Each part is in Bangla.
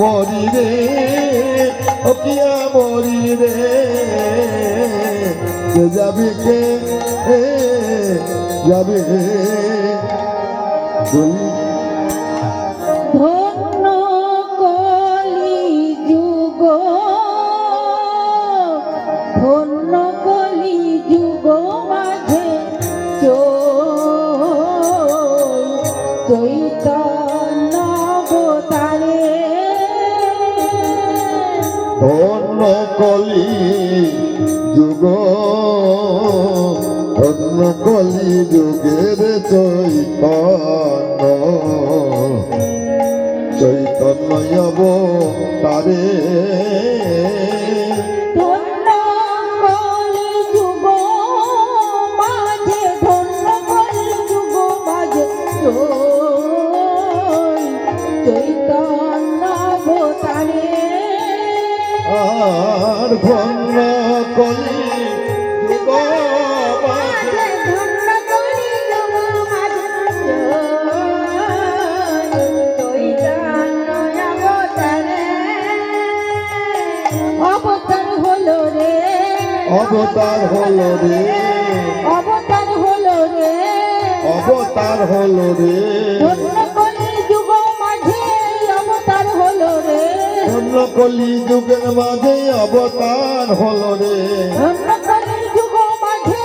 মরি রে অপিয়া মরি রে কে যাবি কে? যাবি। তুই অবতারে আর ধন্য কলি হলো রে। অবতার হলো রে। অবতার হলো রে। কলি যুগ মাঝে অবতার হলো রে। ধন্য কলি যুগের মাঝে অবতার হলো রে। ধন্য কলি যুগ মাঝে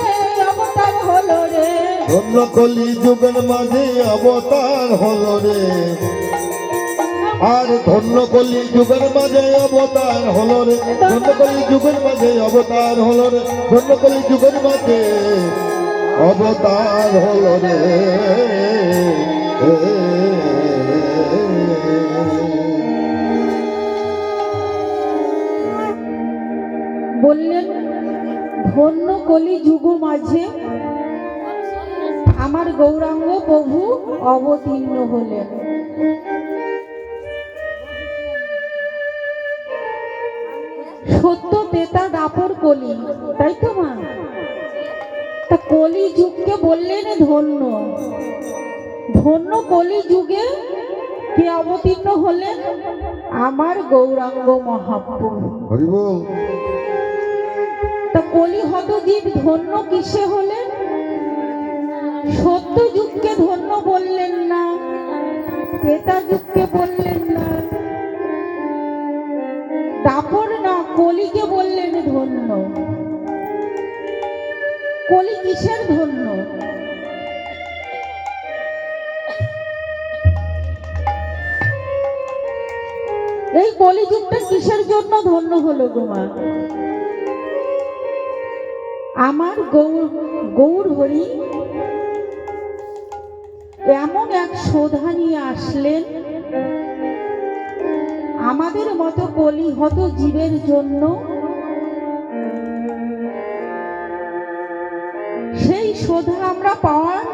অবতার হলো রে। ধন্য কলি যুগের মাঝে অবতার হলো রে। আর ধন্য কলি যুগের মাঝে অবতার হলো রে। ধন্য কলি যুগের মাঝে অবতার হলো রে। ধন্য কলি যুগের মাঝে অবতার হলো রে। বললেন ধন্য কলি যুগ মাঝে আমার গৌরাঙ্গ প্রভু অবতীর্ণ হলেন। সত্য তেতা দাপর কলি তাই তো মা? তা কলি যুগকে বললেন ধন্য। ধন্য কলি যুগে কে অবতীর্ণ হলেন? আমার গৌরাঙ্গ মহাপ্রভু। তা কলি হত জীব ধন্য কিসে হলেন? সত্য যুগকে ধন্য বললেন না ক্রেতা যুগকে বললেন না। কলিকে বললেন, ধন্য। কলি কিসের ধন্য? এই কলিযুগটা কিসের জন্য ধন্য হলো গোমা আমার গৌর গৌর হরি, এমন এক শোধা নিয়ে আসলেন আমাদের মতো কলি হত জীবের জন্য সেই শোধা আমরা পাওয়ার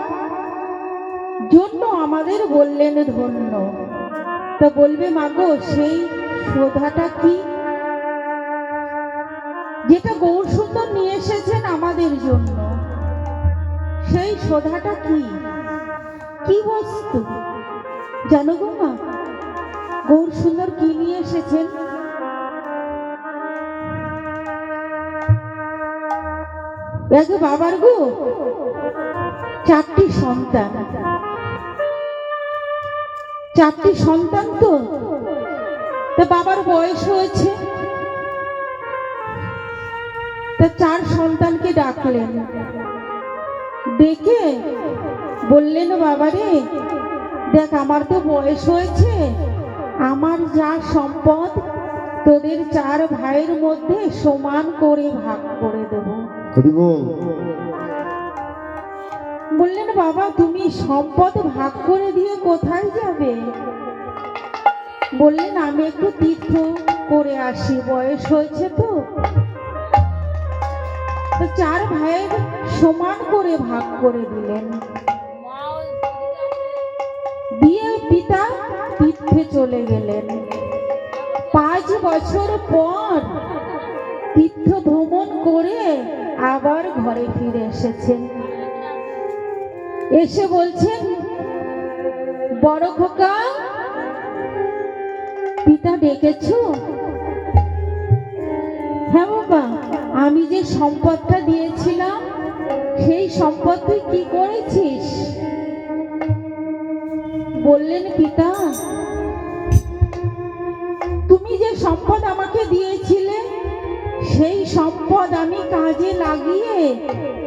জন্য আমাদের বললেন ধন্য। তা বলবে মাগো সেই শোধাটা কি? যেটা গৌর সুন্দর নিয়ে এসেছেন আমাদের জন্য। সেই শোধাটা কি? কি বস্তু? জানো গো মা গৌর সুন্দর কি নিয়ে এসেছেন? দেখো বাবার গো, চারটি সন্তান। চারটি সন্তান তো। তা বাবার বয়স হয়েছে। তা চার সন্তানকে ডাকলেন। ডেকে বললেন, বাবারে, দেখ, আমার তো বয়স হয়েছে। আমার যা সম্পদ তোদের চার ভাইয়ের মধ্যে সমান করে ভাগ করে দেব। বললেন বাবা তুমি সম্পদ ভাগ করে দিয়ে কোথায় যাবে? বললেন আমি একটু তীর্থ করে আসি বয়স হয়েছে তো। তো চার ভাইয়ের সমান করে ভাগ করে দিলেন। পাঁচ বছর পর তীর্থ ভ্রমণ করে আবার ঘরে ফিরে এসেছেন এসে বলছেন বড় খোকা, পিতা ডেকেছো? হ্যাঁ বাবা, আমি যে সম্পদটা দিয়েছিলাম, সেই সম্পদ তুই কি করেছিস? বললেন, পিতা তুমি যে সম্পদ আমাকে দিয়েছিলে সেই সম্পদ আমি কাজে লাগিয়ে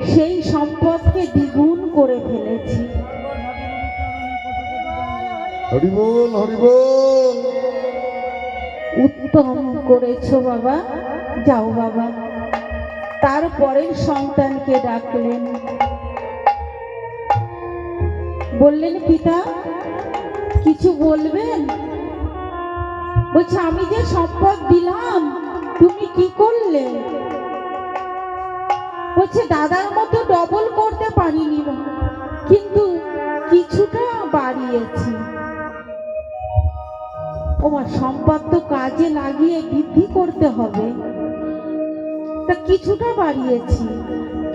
সেই সম্পদকে দ্বিগুণ করে ফেলেছি। হরিবল হরিবল উত্তম করেছ বাবা যাও বাবা। তারপরের সন্তানকে ডাকলেন। বললেন পিতা কিছু বলবেন? বলছে, আমি যে সম্পদ দিলাম, তুমি কি করলে? বলছে, দাদার মতো ডবল করতে পারিনি কিন্তু কিছুটা বাড়িয়েছি। ওমা সম্পদ তো কাজে লাগিয়ে বৃদ্ধি করতে হবে। তা কিছুটা বাড়িয়েছি,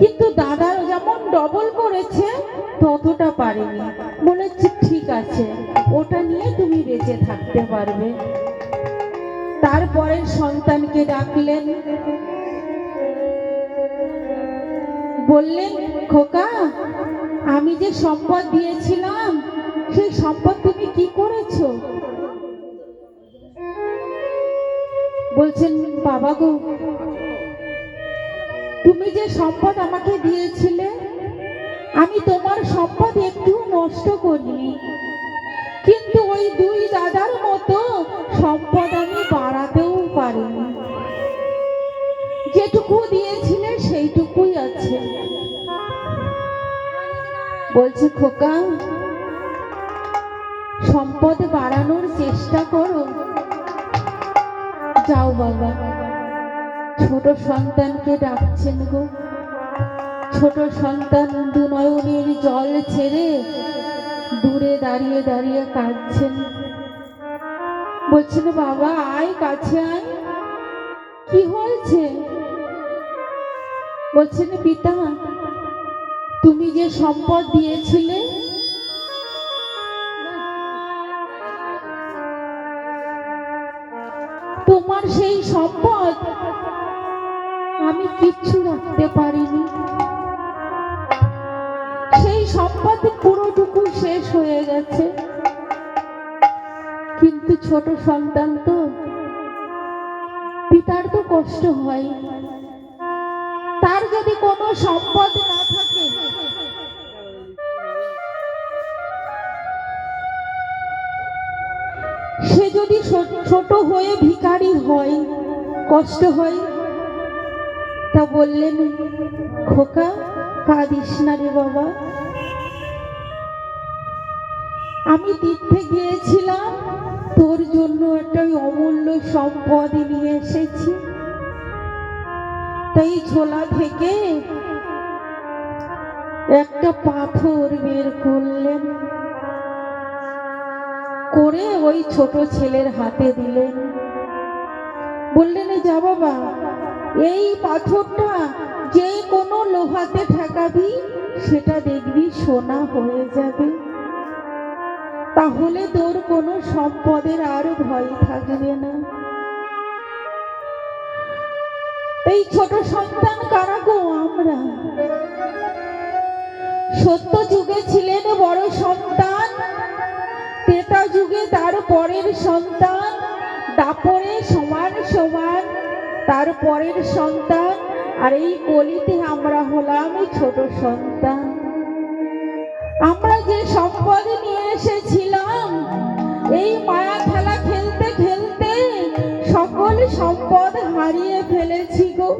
কিন্তু দাদা যেমন ডবল করেছে, ততটা পারেনি। বলেছি ঠিক আছে, ওটা নিয়ে তুমি বেঁচে থাকতে পারবে। তারপরের সন্তানকে ডাকলেন। বললেন, খোকা, আমি যে সম্পদ দিয়েছিলাম, সেই সম্পদ তুমি কি করেছ? বলছেন, বাবা গো, তুমি যে সম্পদ আমাকে দিয়েছিলে, আমি তোমার সম্পদ একটু নষ্ট করিনি। কিন্তু ওই দুই দাদার মতো সম্পদ যেটুকু দিয়েছিলে, সেইটুকুই আছে। বলছে, খোকা, সম্পদ বাড়ানোর চেষ্টা করো। যাও বাবা। ছোট সন্তানকে ডাকছেন গো। ছোট সন্তান দু নয়নের জল ছেড়ে দূরে দাঁড়িয়ে দাঁড়িয়ে কাঁদছেন। বলছেন, বাবা, আয়, কাছে আয়। কি হয়েছে? বলছেন, পিতা, তুমি যে সম্পদ দিয়েছিলে, তোমার সেই সম্পদ আমি কিচ্ছু রাখতে পারিনি। সেই সম্পদ পুরোটুকু শেষ হয়ে গেছে। কিন্তু ছোট সন্তান তো, পিতার তো কষ্ট হয়। তার যদি কোনো সম্পদ না থাকে। সে যদি ছোট হয়ে ভিখারি হয়, কষ্ট হয়, তা বললেন, খোকা, কাঁদিস না রে বাবা। আমি তীর্থে গিয়েছিলাম, তোর জন্য একটা অমূল্য সম্পদ নিয়ে এসেছি। তাই ছোলা থেকে একটা পাথর বের করলেন, করে ওই ছোট ছেলের হাতে দিলেন। বললেন "এই যা বাবা, এই পাথরটা যে কোনো লোহাতে ঠেকাবি, সেটা দেখবি সোনা হয়ে যাবে। তাহলে তোর কোনো সম্পদের আর ভয় থাকবে না। এই ছোট সন্তান কারা গো আমরা? সত্য যুগে ছিলেন বড় সন্তান, তেতা যুগে তার পরের সন্তান, দাপরে সমান সমান তার পরের সন্তান, আর এই কলিতে আমরা হলাম ছোট সন্তান। আমরা যে সম্পদ নিয়ে এসেছিলাম, এই মায়া সম্পদ হারিয়ে ফেলেছি গো।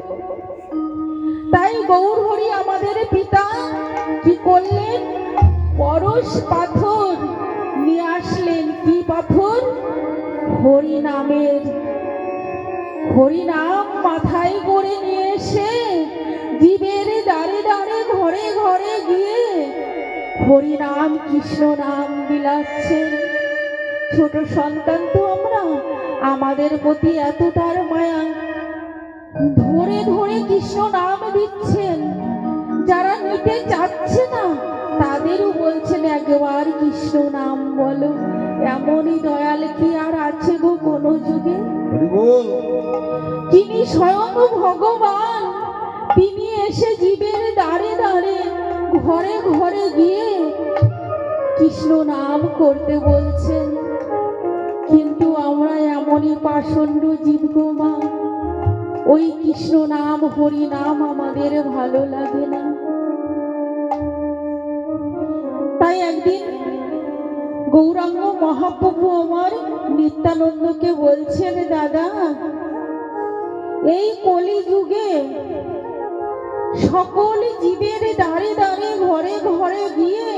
তাই গৌর হরি আমাদের পিতা, কি করলেন? পরশ পাথর নিয়ে আসলেন। কি পাথর? হরি নামের। হরি নাম মাথায় করে নিয়ে এসে জীবের দাঁড়ে দাঁড়ে ঘরে ঘরে গিয়ে হরি নাম, কৃষ্ণ নাম বিলাচ্ছেন। ছোট সন্তান তো আমরা আমাদের প্রতি এত তার মায়া। ধরে ধরে কৃষ্ণ নাম দিচ্ছেন। যারা নিতে চাচ্ছে না তাদেরও বলছেন একবার কৃষ্ণ নাম বলো। এমনই দয়াল কি আর আছে গো কোনো যুগে? তিনি স্বয়ং ভগবান। তিনি এসে জীবের দাঁড়ে দাঁড়ে ঘরে ঘরে গিয়ে কৃষ্ণ নাম করতে বলছেন। এমনই পাষণ্ড জীব মা। ওই কৃষ্ণ নাম, হরি নাম আমাদের ভালো লাগে না। তাই একদিন গৌরাঙ্গ মহাপ্রভু আমার নিত্যানন্দকে বলছেন, দাদা, এই কলি যুগে সকল জীবের দাঁড়ে দাঁড়ে ঘরে ঘরে গিয়ে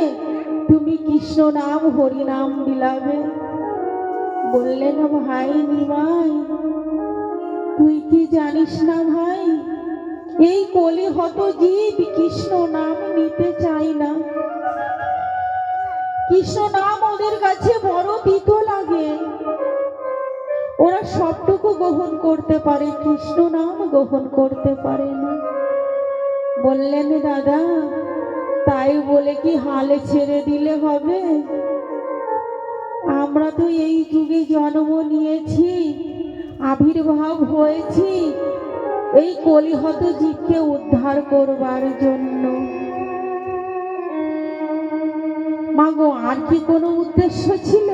তুমি কৃষ্ণ নাম, হরি নাম বিলাবে। বললেন ভাই, নিমাই, তুই কি জানিস না ভাই, এই কলি হত জীব কৃষ্ণ নাম নিতে চাই না। কৃষ্ণ নাম ওদের কাছে বড় তিতো লাগে। ওরা সবটুকু গ্রহণ করতে পারে, কৃষ্ণ নাম গ্রহণ করতে পারে না। বললেন, দাদা, তাই বলে কি হালে ছেড়ে দিলে হবে? আমরা তো এই যুগে জন্ম নিয়েছি, আবির্ভাব হয়েছি। এই কলিহত জীবকে উদ্ধার করবার জন্য। মাগো, আর কি কোনো উদ্দেশ্য ছিল?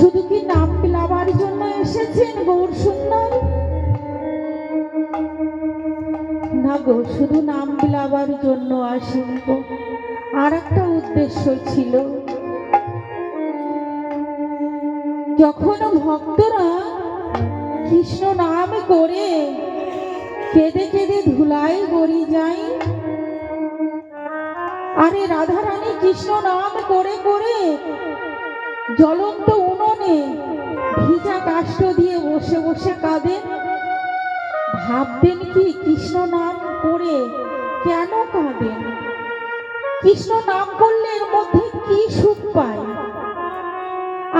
শুধু কি নাম পিলাবার জন্য এসেছেন গৌর সুন্দর? না গো, শুধু নাম বিলাবার জন্য আসেন গো। আর একটা উদ্দেশ্য ছিল। যখন ভক্তরা কৃষ্ণ নাম করে কেঁদে কেঁদে ধুলায় গড়ি যায় আরে রাধারানী কৃষ্ণ নাম করে করে জ্বলন্ত উনুনে ভিজা কাষ্ঠ দিয়ে বসে বসে কাঁদেন। ভাববেন কি কৃষ্ণ নাম করে কেন কাঁদেন? কৃষ্ণ নাম করলে এর মধ্যে কি সুখ পায়?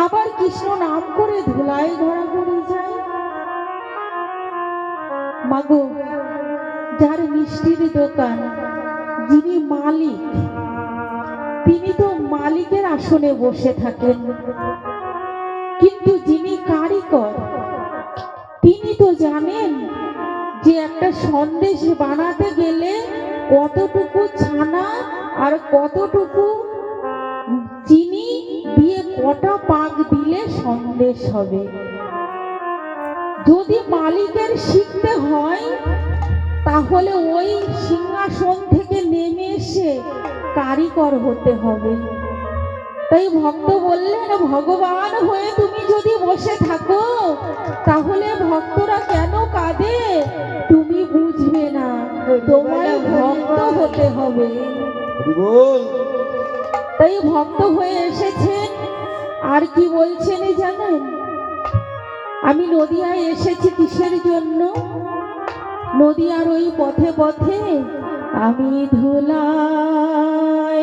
আবার কৃষ্ণ নাম করে ধুলাই ধরা পড়ে যায়। মাগো, যার মিষ্টির দোকান যিনি মালিক, তিনি তো মালিকের আসনে বসে থাকেন। কিন্তু যিনি কারিগর, তিনি তো জানেন যে একটা সন্দেশ বানাতে গেলে কতটুকু ছানা আর কতটুকু কটা পাক দিলে সন্দেশ হবে। যদি মালিকের শিখতে হয় তাহলে ওই সিংহাসন থেকে নেমে এসে কারিগর হতে হবে। তাই ভক্ত বললেন ভগবান হয়ে তুমি যদি বসে থাকো তাহলে ভক্তরা কেন কাঁদে? তুমি বুঝবে না। তোমায় ভক্ত হতে হবে। তাই ভক্ত হয়ে এসেছেন আর কি বলছেন জানেন? আমি নদিয়ায় এসেছি কিসের জন্য? নদিয়ার ওই পথে পথে আমি ধুলাই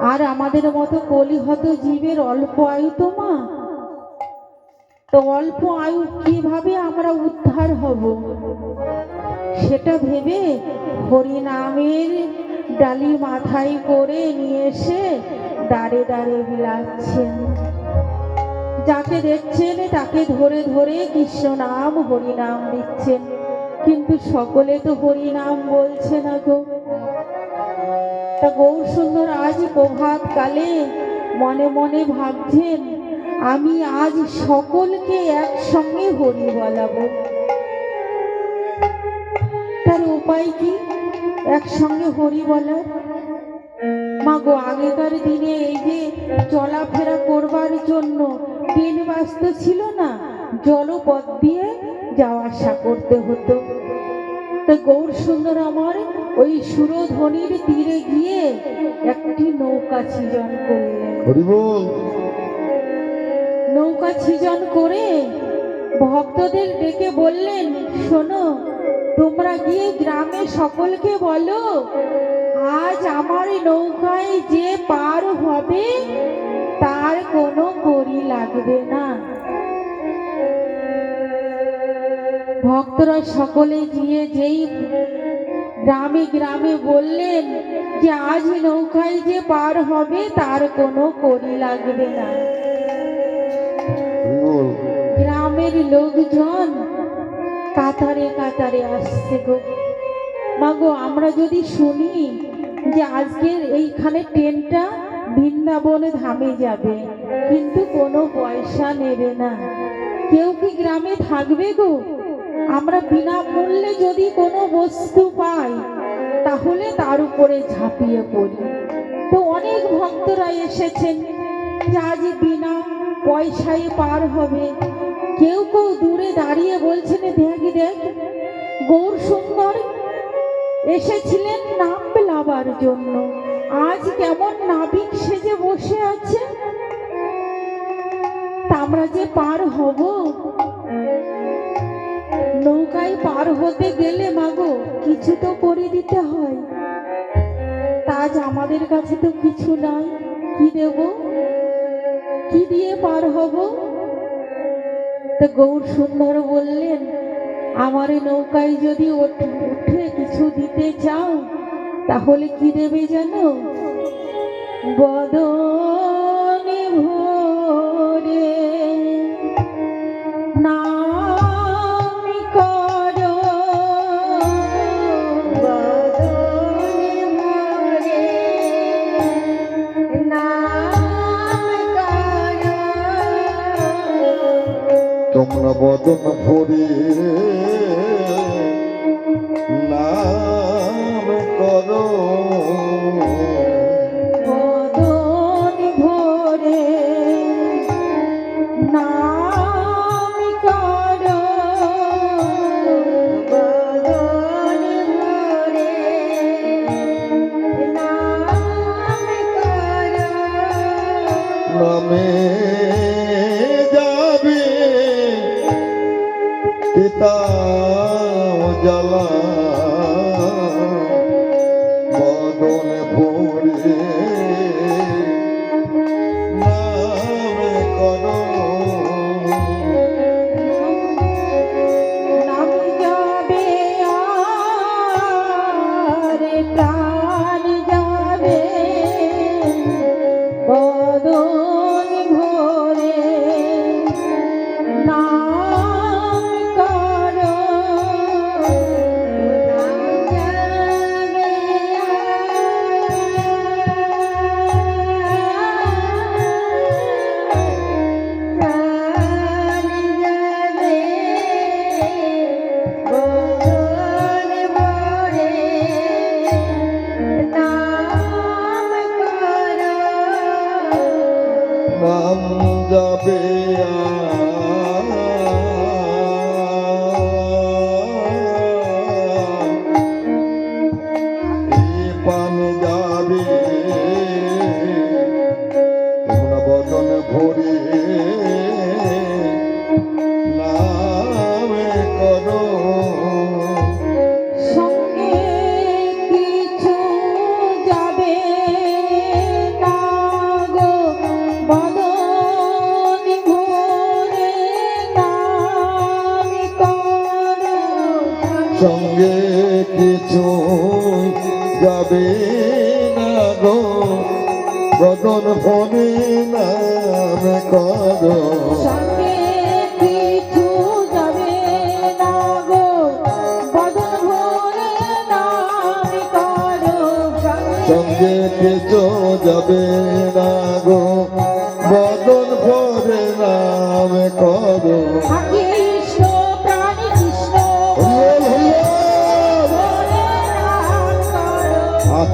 আর আমাদের মতো কলিহত জীবের অল্প আয়ু তো মা? তো অল্প আয়ু কীভাবে আমরা উদ্ধার হব? সেটা ভেবে হরিনামের ডালি মাথায় করে নিয়ে এসে দাঁড়ে দাঁড়ে বিলাচ্ছেন। যাকে দেখছেন তাকে ধরে ধরে কৃষ্ণ নাম হরিনাম দিচ্ছেন। কিন্তু সকলে তো হরিনাম বলছে না গো। তা গৌর সুন্দর আজ প্রভাত কালে মনে মনে ভাবছেন, আমি আজ সকলকে একসঙ্গে হরি বলাবো। তার উপায় কি? একসঙ্গে হরি বলার মা গো, আগেকার দিনে এই যে চলাফেরা করবার জন্য ট্রেন বাস্ত ছিল না, জলপথ দিয়ে যাওয়া আসা করতে হতো। তা গৌর সুন্দর আমার ওই সুরধ্বনির তীরে গিয়ে একটি নৌকা ছিজন করলেন নৌকা ছিজন করে ভক্তদের ডেকে বললেন শোনো তোমরা গিয়ে গ্রামে সকলকে বলো আজ আমার নৌকায় যে পার হবে তার কোনো করি লাগবে না। ভক্তরা সকলে গিয়ে যেই গ্রামে গ্রামে বললেন যে, আজ নৌকায় যে পার হবে, তার কোনো করি লাগবে না। গ্রামের লোকজন কাতারে কাতারে আসছে গো। মাগো আমরা যদি শুনি যে, আজকের এইখানে ট্রেনটা বৃন্দাবনে ধামে যাবে, কিন্তু কোনো পয়সা নেবে না, কেউ কি গ্রামে থাকবে গো? আমরা বিনামূল্যে যদি কোনো বস্তু পাই, তাহলে তার উপরে ঝাঁপিয়ে পড়ি। তো অনেক ভক্তরা এসেছেন, যে আজ বিনা পয়সায় পার হবে। কেউ কেউ দূরে দাঁড়িয়ে বলছেন দেখ দেখ, গৌর সুন্দর এসেছিলেন নাম লাবার জন্য। আজ কেমন নাবিক সেজে বসে আছে। আমরা যে পার হব? নৌকায় পার হতে গেলে মাগো, কিছু তো করে দিতে হয়। তা আজ আমাদের কাছে তো কিছু নাই। কি দেব? কি দিয়ে পার হব? তো গৌর সুন্দর বললেন, আমার নৌকায় যদি উঠে কিছু দিতে চাও, তাহলে কি দেবে জানো? বদনে। বদন ভরে যাবে না গো? বদন যাবে না করো সঙ্গে কিছু যাবে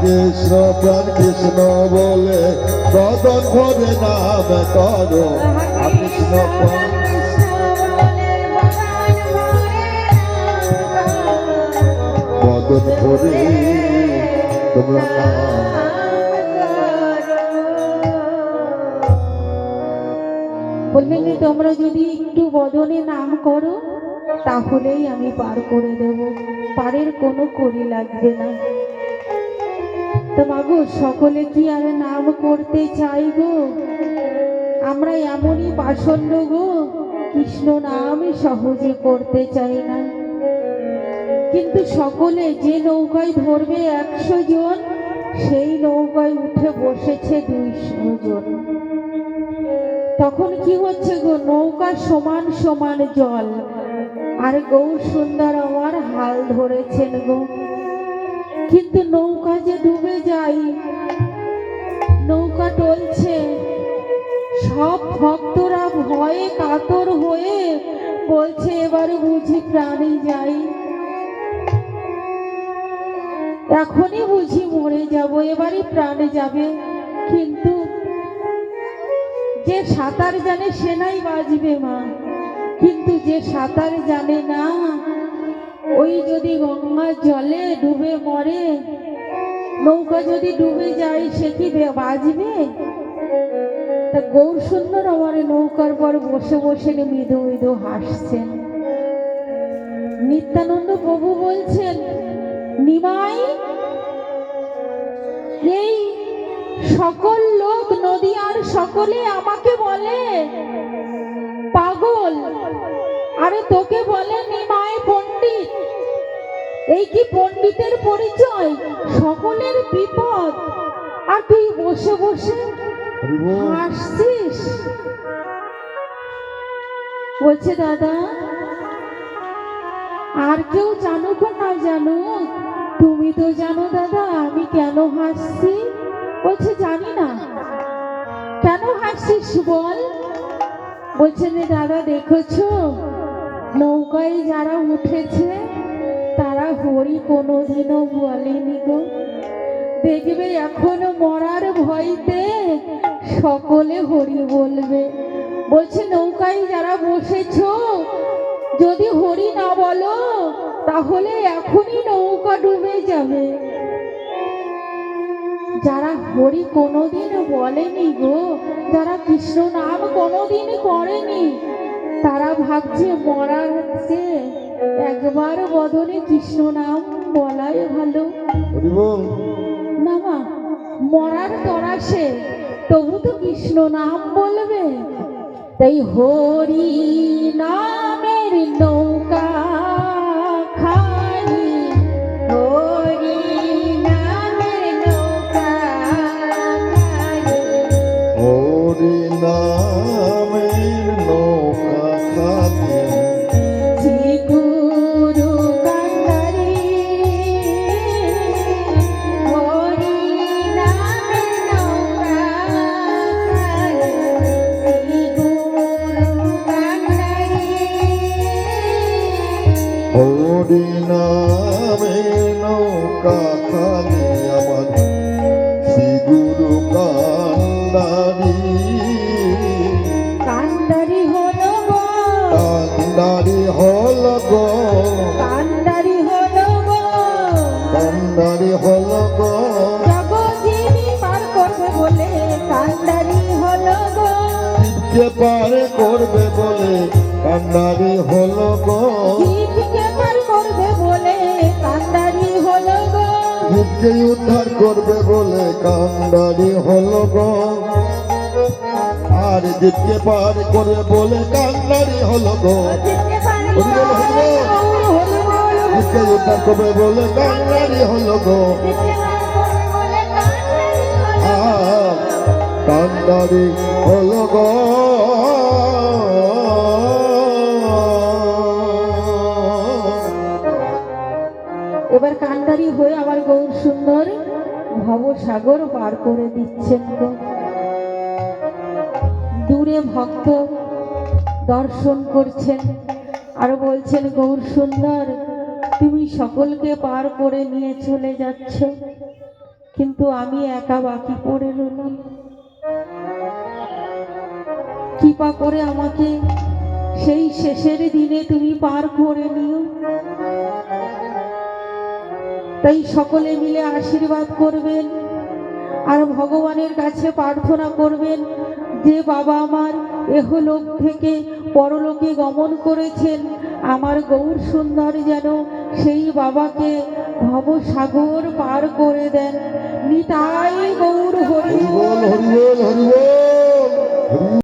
কৃষ্ণ প্রাণ কৃষ্ণ বলে বদন ভরে নাম করো কৃষ্ণ প্রাণ বললেন যে, তোমরা যদি একটু বদনে নাম করো, তাহলেই আমি পার করে দেব। পারের কোনো করি লাগবে না। তো মাগো সকলে কি আর নাম করতে চাই গো? আমরা এমনই পাষণ্ড গো। কৃষ্ণ নাম সহজে করতে চাই না। কিন্তু সকলে যে নৌকায় ধরবে একশো জন, সেই নৌকায় উঠে বসেছে দুইশো জন। তখন কি হচ্ছে গো? নৌকা সমান সমান জল। আর গৌ সুন্দর আমার হাল ধরেছেন গো। কিন্তু নৌকা যে ডুবে যায়, নৌকা টলছে। সব ভক্তরা ভয়ে কাতর হয়ে বলছে, এবার বুঝি প্রাণে যাই। এখনই বুঝি মরে যাব, এবারই প্রাণে যাবে। কিন্তু যে সাঁতার জানে সে নাই বাজবে মা। কিন্তু যে সাঁতার জানে না ওই যদি গঙ্গার জলে ডুবে মরে, নৌকা যদি ডুবে যায়, সে কি বাজবে তা গৌর সুন্দর আমার নৌকার পর বসে বসে মৃদু মৃদু হাসছেন। নিত্যানন্দ প্রভু বলছেন, নিমাই, এই সকল লোক নদী আর সকলে আমাকে বলে পাগল। আরে তোকে বলে নিমাই পণ্ডিত। এই কি পণ্ডিতের পরিচয়? সকলের বিপদ। আর তুই বসে বসে হাসছিস। বলছে, দাদা, আর কেউ জানুক না জানুক, তুমি তো জানো দাদা, আমি কেন হাসছি? বলছে, জানি না। কেন হাসছিস বল? বলছে দাদা, দেখেছ? নৌকায় যারা উঠেছে, তারা হরি কোনোদিনও বলেনি গো। দেখবে এখনও মরার ভয়তে সকলে হরি বলবে। বলছে, নৌকায় যারা বসেছ, যদি হরি না বলো, তাহলে এখনই নৌকা ডুবে যাবে। যারা হরি কোনোদিন বলেনি গো, যারা কৃষ্ণ নাম কোনোদিন করেনি ভাবছে মরার চেয়ে একবার বদনে কৃষ্ণ নাম বলাই ভালো। না মা মরার তরাসে তবু তো কৃষ্ণ নাম বলবে। তাই হরি নামের নৌকা কান্ডারি হল গো। জগজীবী পার করবে বলে কান্দারি হলো গো। কে পার করবে বলে কান্ডারি হল গো। জীবকে পার করবে বলে কান্দারি হলো গো। জীবকে উদ্ধার করবে বলে কান্ডারি হল গো। আর জীবকে পার করে বলে কান্ডারি হল গো। জীবকে বল, হল গো কান্দারি হলো গো এবার কান্ডারি হয়ে আবার গৌর সুন্দর ভবসাগর পার করে দিচ্ছেন গো। দূরে ভক্ত দর্শন করছেন আর বলছেন গৌর সুন্দর তুমি সকলকে পার করে নিয়ে চলে যাচ্ছ, কিন্তু আমি একা বাকি পড়ে রইলাম। কৃপা করে আমাকে সেই শেষের দিনে তুমি পার করে নিও। তাই সকলে মিলে আশীর্বাদ করবেন আর ভগবানের কাছে প্রার্থনা করবেন, যে বাবা আমার এহলোক থেকে পরলোকে গমন করেছেন, আমার গৌর সুন্দর যেন সেই বাবাকে ভবসাগর পার করে দেন। নিতাই গৌর হরি হরি হরি